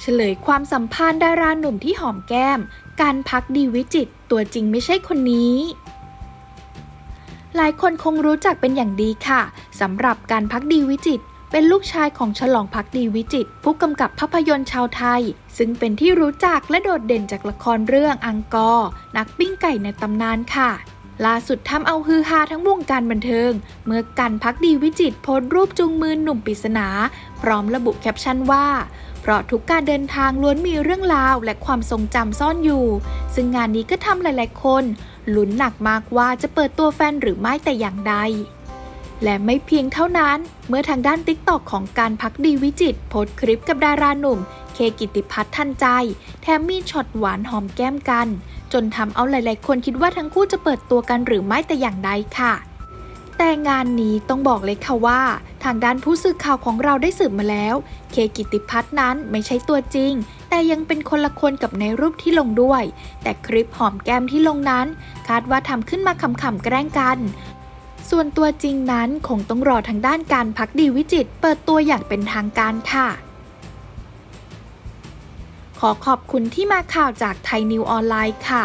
เฉลยความสัมพันธ์ดาราหนุ่มที่หอมแก้ม การพักดีวิจิตตัวจริงไม่ใช่คนนี้หลายคนคงรู้จักเป็นอย่างดีค่ะสำหรับการพักดีวิจิต เป็นลูกชายของฉลองพักดีวิจิต ผู้กำกับภาพยนตร์ชาวไทย ซึ่งเป็นที่รู้จักและโดดเด่นจากละครเรื่องอังกอร์นักปิ้งไก่ในตำนานค่ะ ล่าสุดทำเอาฮือฮาทั้งวงการบันเทิง เมื่อกันพักดีวิจิตโพสต์รูปจูงมือหนุ่มปริศนา พร้อมระบุแคปชั่นว่า เพราะทุกการเดินทางล้วนมีเรื่องราวและความทรงจำซ่อนอยู่ ซึ่งงานนี้ก็ทำหลายๆ คนลุ้นหนักมากว่าจะเปิดตัวแฟนหรือไม่แต่อย่างใด และไม่เพียงเท่านั้น เมื่อทางด้านติ๊กตอกของการพักดีวิจิตโพสคลิปกับดาราหนุ่ม เคกิติพัฒน์ทันใจ แถมมีช็อตหวานหอมแก้มกัน จนทำเอาหลาย ๆ คนคิดว่าทั้งคู่จะเปิดตัวกันหรือไม่แต่อย่างใดค่ะ แต่งานนี้ต้องบอกเลยค่ะว่า ทางด้านผู้สื่อข่าวของเราได้สืบมาแล้ว เคกิติพัฒน์นั้นไม่ใช่ตัวจริง แต่ยังเป็นคนละคนกับในรูปที่ลงด้วย แต่คลิปหอมแก้มที่ลงนั้น คาดว่าทำขึ้นมาขำๆแกล้งกัน ส่วนตัวจริงนั้นคงต้องรอทางด้านการพักดีวิจิต เปิดตัวอย่างเป็นทางการค่ะ ขอขอบคุณที่มาข่าวจากไทยนิวออนไลน์ค่ะ